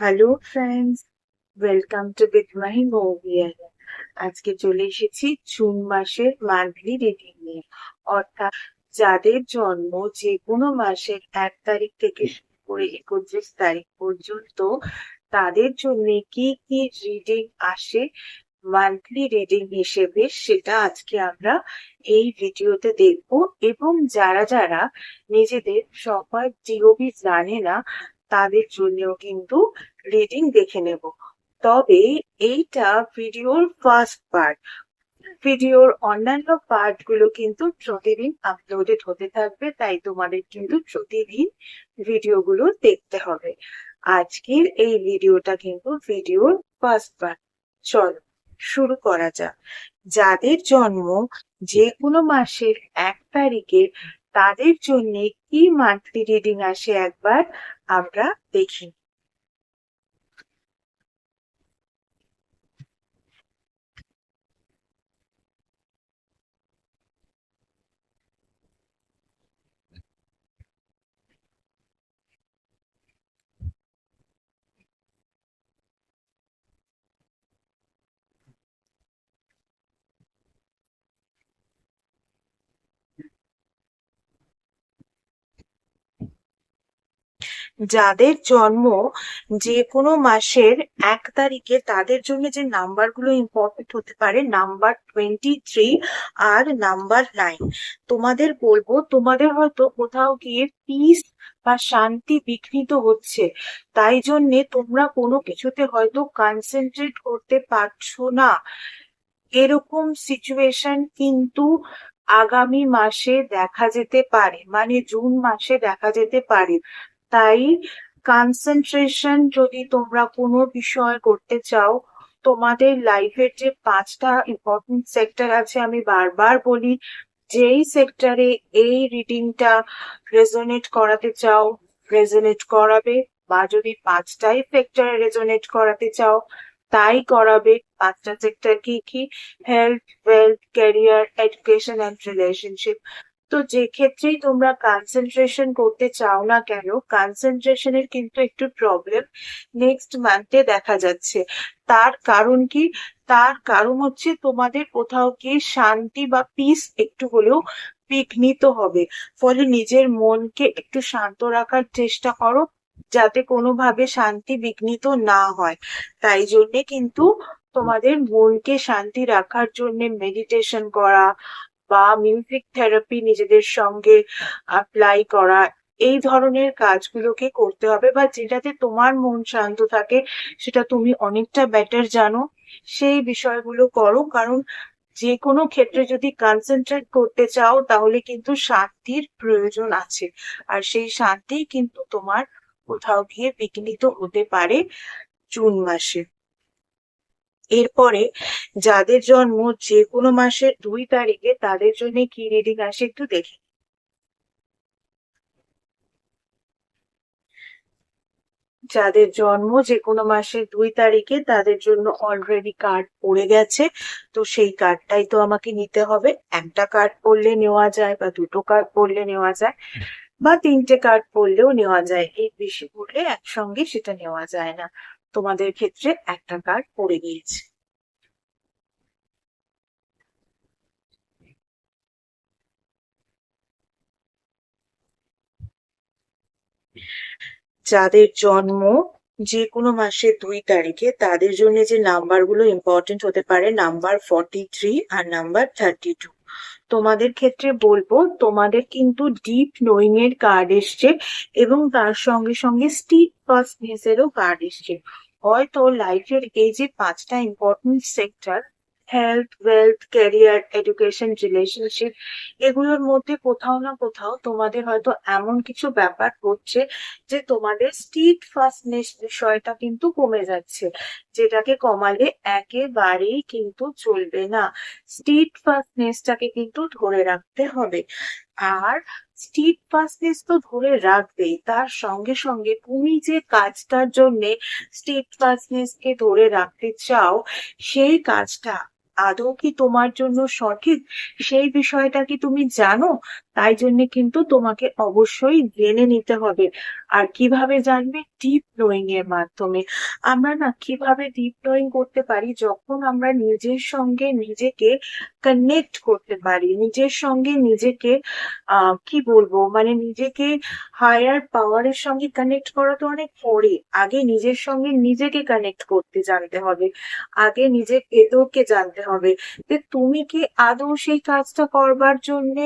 Hello friends welcome to beat my মোভিয়ার আজকে চলে এসেছি জুন মাসের মান্থলি রিডিং নিয়ে। অর্থাৎ যাদের জন্ম যে কোনো মাসের এক তারিখ থেকে করে একত্রিশ তারিখ পর্যন্ত, তাদের জন্য কি কি রিডিং আসে মান্থলি রিডিং হিসেবে সেটা আজকে আমরা এই ভিডিওতে দেখব। এবং যারা যারা নিজেদের সবার ডিওবি জানে না, তাদের জন্যও কিন্তু রিডিং দেখে নেব। তবে এইটা ভিডিওর ফার্স্ট পার্ট ভিডিওর অন্যান্য পার্টগুলো কিন্তু প্রতিদিন আপলোডেড হতে থাকবে, তাই তোমাদের কিন্তু প্রতিদিন ভিডিওগুলো দেখতে হবে। আজকের এই ভিডিওটা কিন্তু ভিডিওর ফার্স্ট পার্ট চলো, শুরু করা যাক। যাদের জন্ম যে কোনো মাসের এক তারিখে, তাদের জন্য কি মান্থলি রিডিং আসে একবার আমরা দেখি। যাদের জন্ম যে কোনো মাসের এক তারিখে তাদের জন্য যে নাম্বারগুলো ইম্পর্টেন্ট হতে পারে নাম্বার টোয়েন্টি থ্রি আর নাম্বার নাইন তোমাদের বলব, তোমাদের হয়তো কোথাও গিয়ে পিস বা শান্তি বিঘ্নিত হচ্ছে। তাই জন্যে তোমরা কোনো কিছুতে হয়তো কনসেন্ট্রেট করতে পারছ না। এরকম সিচুয়েশন কিন্তু আগামী মাসে দেখা যেতে পারে মানে জুন মাসে দেখা যেতে পারে। তাই কনসেন্ট্রেশন যদি তোমরা কোনো বিষয় করতে চাও, তোমাদের লাইফের যে পাঁচটা ইম্পর্টেন্ট সেক্টর আছে, আমি বারবার বলি, যেই সেক্টরে এই রিডিংটা রেজোনেট করাতে চাও রেজোনেট করাবে, বা যদি পাঁচটাই সেক্টরে রেজোনেট করাতে চাও, তাই করাবে। পাঁচটা সেক্টর কি কি? Health wealth career education and relationship তো যে ক্ষেত্রেই তোমরা কনসেন্ট্রেশন করতে চাও না কেন কনসেন্ট্রেশনের কিন্তু একটু প্রবলেম নেক্সট মান্থে দেখা যাচ্ছে। তার কারণ কি? তার কারণ হচ্ছে তোমাদের কোথাও গিয়ে শান্তি বা পিস একটু হলেও বিঘ্নিত হবে। ফলে নিজের মনকে একটু শান্ত রাখার চেষ্টা করো, যাতে কোনোভাবে শান্তি বিঘ্নিত না হয়। তাই জন্যে কিন্তু তোমাদের মনকে শান্তি রাখার জন্য মেডিটেশন করা বা মিউজিক থেরাপি নিজেদের সঙ্গে অ্যাপ্লাই করা, এই ধরনের কাজগুলোকে করতে হবে বা যেটাতে তোমার মন শান্ত থাকে, সেটা তুমি অনেকটা বেটার জানো। সেই বিষয়গুলো করো, কারণ যে কোনো ক্ষেত্রে যদি কনসেন্ট্রেট করতে চাও, তাহলে কিন্তু শান্তির প্রয়োজন আছে। আর সেই শান্তি কিন্তু তোমার কোথাও গিয়ে বিঘ্নিত হতে পারে জুন মাসে। এরপরে যাদের জন্ম যে কোনো মাসের দুই তারিখে তাদের জন্য কি রিডিং আসে একটু দেখি যাদের জন্ম যে কোনো মাসের দুই তারিখে তাদের জন্য অলরেডি কার্ড পড়ে গেছে, তো সেই কার্ডটাই তো আমাকে নিতে হবে। একটা কার্ড পড়লে নেওয়া যায় বা দুটো কার্ড পড়লে নেওয়া যায় বা তিনটে কার্ড পড়লেও নেওয়া যায়। এই বেশি পড়লে একসঙ্গে সেটা নেওয়া যায় না। তোমাদের ক্ষেত্রে একটা কার্ড পড়ে গিয়েছে যাদের জন্ম যে কোনো মাসের দুই তারিখে, তাদের জন্য যে নাম্বারগুলো ইম্পর্টেন্ট হতে পারে নাম্বার ফর্টি থ্রি আর নাম্বার থার্টি টু তোমাদের ক্ষেত্রে বলব, তোমাদের কিন্তু ডিপ নোয়িং এর কার্ড এসছে এবং তার সঙ্গে সঙ্গে স্টিক স্টিপ ফার্স্টনেসেরও কার্ড এসছে। হয়তো লাইফের এই যে পাঁচটা important sector health wealth career education relationship এগুলোর মধ্যে কোথাও না কোথাও তোমাদের হয়তো এমন কিছু ব্যাপার হচ্ছে যে তোমাদের স্টিট ফাস্টনেস বিষয়টা কিন্তু কমে যাচ্ছে, যেটাকে কমালে একেবারেই কিন্তু চলবে না। স্টিট ফাস্টনেসটাকে কিন্তু ধরে রাখতে হবে। আর স্টিট ফাস্টনেস তো ধরে রাখবেই, তার সঙ্গে সঙ্গে তুমি যে কাজটার জন্য স্টিট ফাস্টনেস কে ধরে রাখতে চাও, সেই কাজটা আদৌ কি তোমার জন্য সঠিক? সেই বিষয়টা কি তুমি জানো? তাই জন্য কিন্তু তোমাকে অবশ্যই জেনে নিতে হবে। আর কীভাবে জানবে? ডিপ নোয়িং এর মাধ্যমে। আমরা না কীভাবে ডিপ নোয়িং করতে পারি? যখন আমরা নিজের সঙ্গে নিজেকে কানেক্ট করতে পারি, নিজের সঙ্গে নিজেকে কি বলব? মানে নিজেকে হায়ার পাওয়ারের সঙ্গে কানেক্ট করা তো অনেক পরে। আগে নিজের সঙ্গে নিজেকে কানেক্ট করতে জানতে হবে। আগে নিজের ভেতরকে জানতে হবে যে তুমি কি আদৌ সেই কাজটা করবার জন্য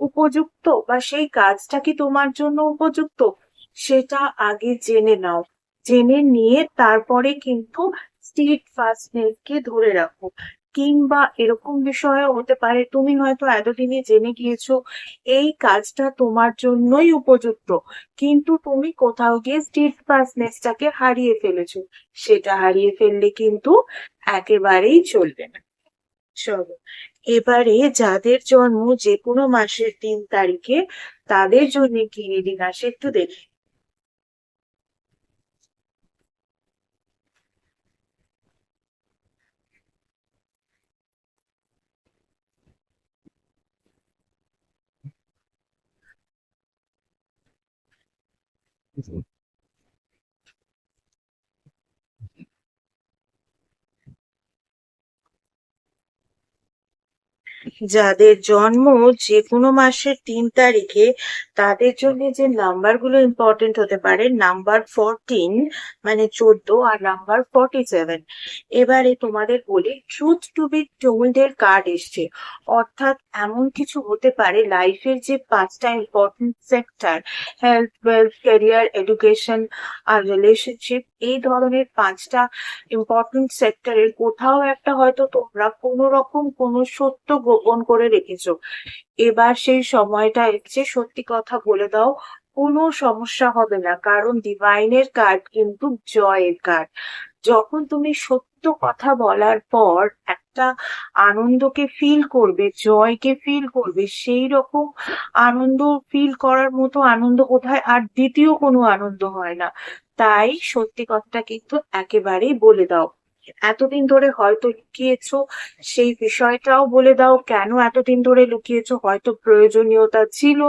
উপযুক্ত বা সেই কাজটা কি তোমার জন্য উপযুক্ত? সেটা আগে জেনে নাও। জেনে নিয়ে তারপরে কিন্তু স্টিট ধরে রাখো। কিংবা এরকম বিষয়ও হতে পারে, তুমি হয়তো এতদিনে জেনে গিয়েছো, এই কাজটা তোমার জন্যই উপযুক্ত। কিন্তু তুমি কোথাও গিয়ে স্টিট ফাস্টনেসটাকে হারিয়ে ফেলেছো। সেটা হারিয়ে ফেললে কিন্তু একেবারেই চলবে না। চলো। এবারে যাদের জন্ম যে কোনো মাসের তিন তারিখে, তাদের জন্য কি রিডিং আসে, একটু দেখি। যাদের জন্ম যে কোনো মাসের তিন তারিখে, তাদের জন্য যে নাম্বারগুলো ইম্পর্টেন্ট হতে পারে নাম্বার ফোরটিন মানে চোদ্দ আর নাম্বার ফর্টি সেভেন এবারে তোমাদের বলি ট্রুথ টু বি টোল্ড এর কার্ড এসছে। অর্থাৎ এমন কিছু হতে পারে লাইফের যে পাঁচটা important sector health wealth career education আর রিলেশনশিপ এই ধরনের পাঁচটা ইম্পর্টেন্ট সেক্টরের কোথাও একটা হয়তো তোমরা কোনো রকম কোনো সত্য গোপন করে রেখেছো। এবার সেই সময়টা এসছে সত্যি কথা বলে দাও, কোনো সমস্যা হবে না, কারণ ডিভাইনের কার্ড কিন্তু জয়ের কার্ড যখন তুমি সত্য কথা বলার পর একটা আনন্দকে ফিল করবে জয়কে ফিল করবে, সেই রকম আনন্দ ফিল করার মতো আনন্দ কোথায়? আর দ্বিতীয় কোনো আনন্দ হয় না। তাই সত্যি কথাটা কিন্তু একেবারেই বলে দাও। এতদিন ধরে হয়তো লুকিয়েছ, সেই বিষয়টাও বলে দাও, কেন এতদিন ধরে লুকিয়েছো? হয়তো প্রয়োজনীয়তা ছিল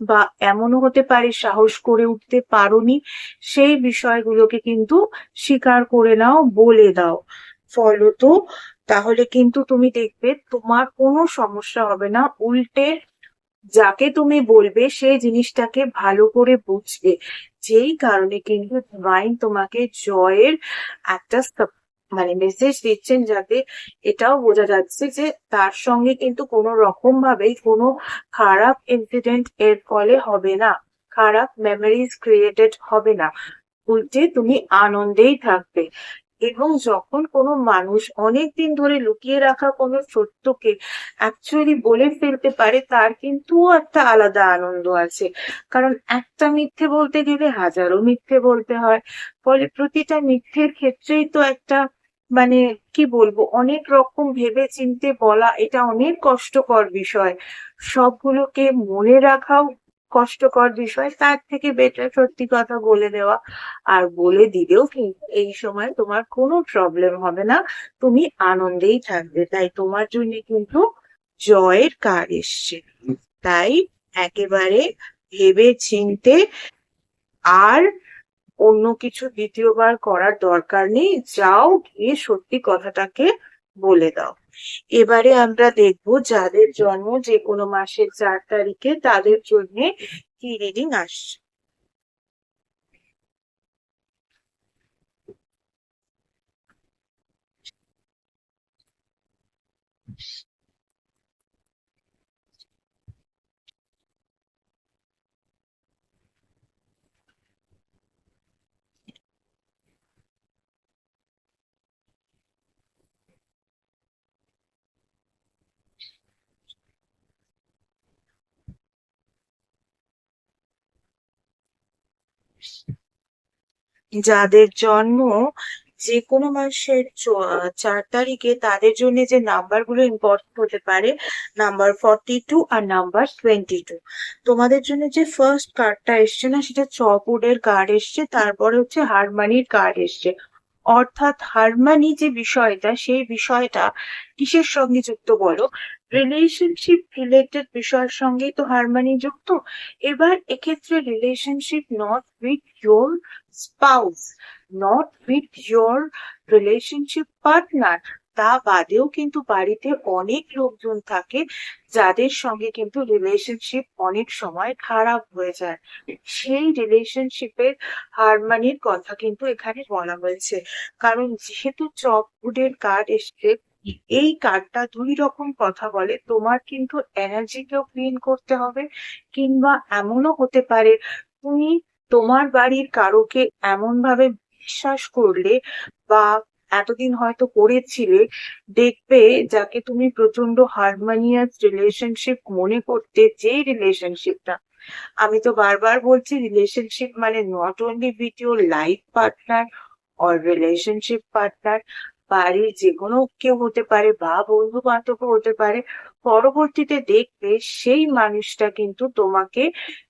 বা এমনও হতে পারে, সাহস করে উঠতে পারোনি। সেই বিষয়গুলোকে কিন্তু স্বীকার করে নাও, বলে দাও। ফলত, তাহলে কিন্তু তুমি দেখবে তোমার কোনো সমস্যা হবে না, উল্টে যাকে তুমি বলবে সেই জিনিসটাকে ভালো করে বুঝবে। যেই কারণে কিন্তু ডিভাইন তোমাকে জয়ের একটা মানে মেসেজ দিচ্ছেন যাতে এটাও বোঝা যাচ্ছে যে তার সঙ্গে কিন্তু কোনো রকম ভাবেই কোনো খারাপ ইনসিডেন্ট এর ফলে হবে না। খারাপ মেমোরিজ ক্রিয়েটেড হবে না। উল্টে তুমি আনন্দেই থাকবে। এবং যখন কোনো মানুষ অনেক দিন ধরে লুকিয়ে রাখা কোনো সত্যকে অ্যাকচুয়ালি বলে ফেলতে পারে, তার কিন্তু একটা আলাদা আনন্দ আছে। কারণ একটা মিথ্যে বলতে গেলে হাজারো মিথ্যে বলতে হয়। ফলে প্রতিটা মিথ্যের ক্ষেত্রেই তো একটা মানে কি বলব, অনেক রকম ভেবে চিনতে বলা এটা অনেক কষ্টকর বিষয়। সবগুলোকে মনে রাখাও কষ্টকর বিষয়, তার থেকে বেটার সত্যি কথা বলে দেওয়া। আর বলে দিলেও এই সময় তোমার কোনো প্রবলেম হবে না। তুমি আনন্দেই থাকবে। তাই তোমার জন্য কিন্তু জয়ের কার এসছে। তাই একেবারে ভেবে চিনতে আর অন্য কিছু দ্বিতীয়বার করার দরকার নেই। যাও গিয়ে সত্যি কথাটাকে বলে দাও। এবারে আমরা দেখব যাদের জন্ম যে কোনো মাসের চার তারিখে তাদের জন্য কি রিডিং আসছে। যাদের জন্ম যে কোনো মাসের চার তারিখে তাদের জন্য যে নাম্বারগুলো ইম্পর্টেন্ট হতে পারে নাম্বার ফর্টি টু আর নাম্বার টোয়েন্টি টু তোমাদের জন্য যে ফার্স্ট কার্ডটা এসছে না, সেটা চপুডের কার্ড এসছে, তারপরে হচ্ছে হারমানির কার্ড এসছে। অর্থাৎ হারমানি যে বিষয়টা, সেই বিষয়টা কিসের সঙ্গে যুক্ত বলো? রিলেশনশিপ রিলেটেড বিষয়ের সঙ্গেই তো হারমানি যুক্ত। এবার এক্ষেত্রে relationship not with your spouse not with your relationship partner তা বাদেও কিন্তু বাড়িতে অনেক লোকজন থাকে যাদের সঙ্গে কিন্তু রিলেশনশিপ অনেক সময় খারাপ হয়ে যায়। সেই রিলেশনশিপের হারমানির কথা কিন্তু এখানে বলা হয়েছে। কারণ যেহেতু চকউডের কার্ড এসছে এই কার্ডটা দুই রকম কথা বলে, তোমার কিন্তু এনার্জিকেও ক্লিন করতে হবে কিংবা এমনও হতে পারে তুমি তোমার বাড়ির কারোকে এমন ভাবে বিশ্বাস করলে বা এতদিন হয়তো করেছিলে, দেখবে যাকে তুমি প্রচণ্ড হারমোনিয়াস রিলেশনশিপ মনে করতে যে রিলেশনশিপটা আমি তো বারবার বলছি রিলেশনশিপ মানে not only with your life partner or relationship partner বাড়ির যে কোনো কেউ হতে পারে বা বন্ধু বান্ধব হতে পারে, পরবর্তীতে দেখবে সেই মানুষটা কিন্তু তোমাকে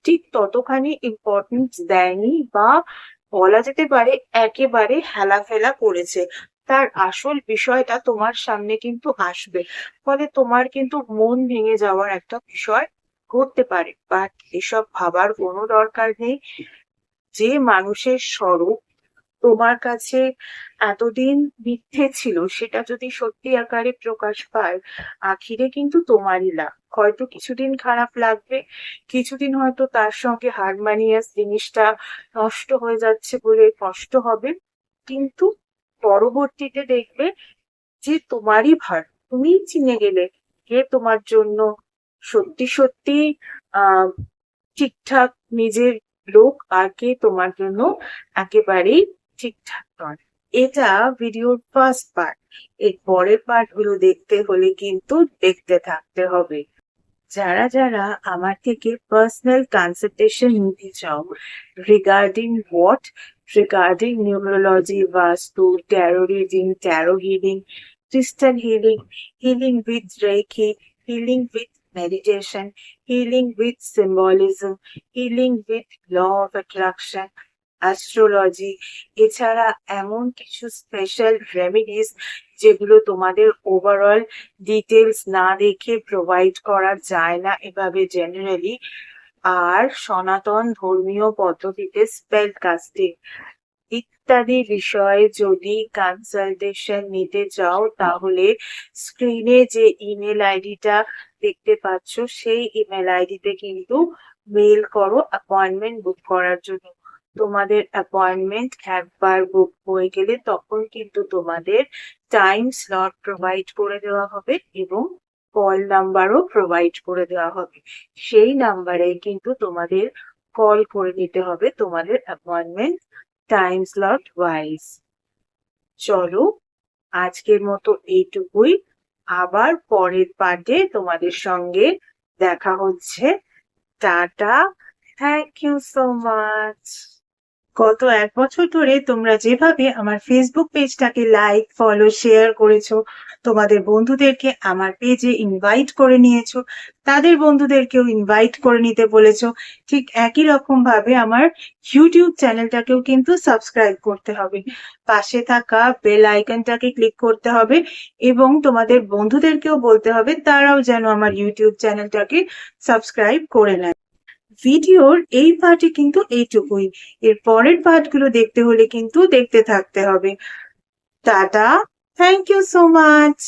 ঠিক ততখানি ইম্পর্টেন্স দেয়নি বা বলা যেতে পারে একেবারে হেলাফেলা করেছে। তার আসল বিষয়টা তোমার সামনে কিন্তু আসবে। ফলে তোমার কিন্তু মন ভেঙে যাওয়ার একটা বিষয় ঘটতে পারে। বাট এসব ভাবার কোনো দরকার নেই। যে মানুষের স্বরূপ তোমার কাছে এতদিন মিথ্যে ছিল, সেটা যদি সত্যি আকারে প্রকাশ পায়, আখিরে কিন্তু তোমারই লাভ। হয়তো কিছুদিন খারাপ লাগবে, কিছুদিন হয়তো তার সঙ্গে হারমানিয়াস জিনিসটা নষ্ট হয়ে যাচ্ছে বলে কষ্ট হবে, কিন্তু পরবর্তীতে দেখবে যে তোমারই ভার, তুমি চিনে গেলে কে তোমার জন্য সত্যি সত্যি আহ ঠিকঠাক নিজের লোক আর কে তোমার জন্য একেবারেই ঠিকঠাক নয়। এটা ভিডিওর ফার্স্ট পার্ট এর পরের পার্টগুলো দেখতে হলে কিন্তু দেখতে থাকতে হবে। যারা যারা আমার থেকে পার্সোনাল কনসালটেশন নিতে চাও regarding what regarding neurology vastu tarot reading tarot healing crystal healing healing with reiki healing with meditation, healing with symbolism, healing with law of attraction, astrology এছাড়া এমন কিছু স্পেশাল রেমিডিস যেগুলো তোমাদের ওভারঅল ডিটেলস না দেখে provide করা যায় না এভাবে জেনারেলি আর সনাতন ধর্মীয় পদ্ধতিতে স্পেল কাস্টিং ইত্যাদি বিষয়ে যদি কনসালটেশন নিতে চাও তাহলে স্ক্রিনে যে ইমেল আইডিটা দেখতে পাচ্ছ সেই ইমেল আইডিতে কিন্তু মেল করো অ্যাপয়েন্টমেন্ট বুক করার জন্য। তোমাদের অ্যাপয়েন্টমেন্ট একবার বুক হয়ে গেলে তখন কিন্তু তোমাদের টাইম স্লট প্রোভাইড করে দেওয়া হবে এবং কল নাম্বারও প্রোভাইড করে দেওয়া হবে। সেই নাম্বারে কিন্তু তোমাদের কল করে নিতে হবে তোমাদের অ্যাপয়েন্টমেন্ট টাইম স্লট ওয়াইজ চলো, আজকের মতো এইটুকুই। আবার পরের পার্টে তোমাদের সঙ্গে দেখা হচ্ছে। Tata thank you so much গত এক বছর ধরে তোমরা যেভাবে আমার ফেসবুক পেজটাকে লাইক ফলো শেয়ার করেছ, তোমাদের বন্ধুদেরকে আমার পেজে ইনভাইট করে নিয়েছো, তাদের বন্ধুদেরকেও ইনভাইট করে নিতে বলেছ, ঠিক একই রকম ভাবে আমার ইউটিউব চ্যানেলটাকেও কিন্তু সাবস্ক্রাইব করতে হবে। পাশে থাকা বেল আইকনটাকে ক্লিক করতে হবে এবং তোমাদের বন্ধুদেরকেও বলতে হবে তারাও যেন আমার ইউটিউব চ্যানেলটাকে সাবস্ক্রাইব করে নেয়। ভিডিওর এই পার্টে কিন্তু এইটুকুই। এর পরের পার্টগুলো দেখতে হলে কিন্তু দেখতে থাকতে হবে। Tata thank you so much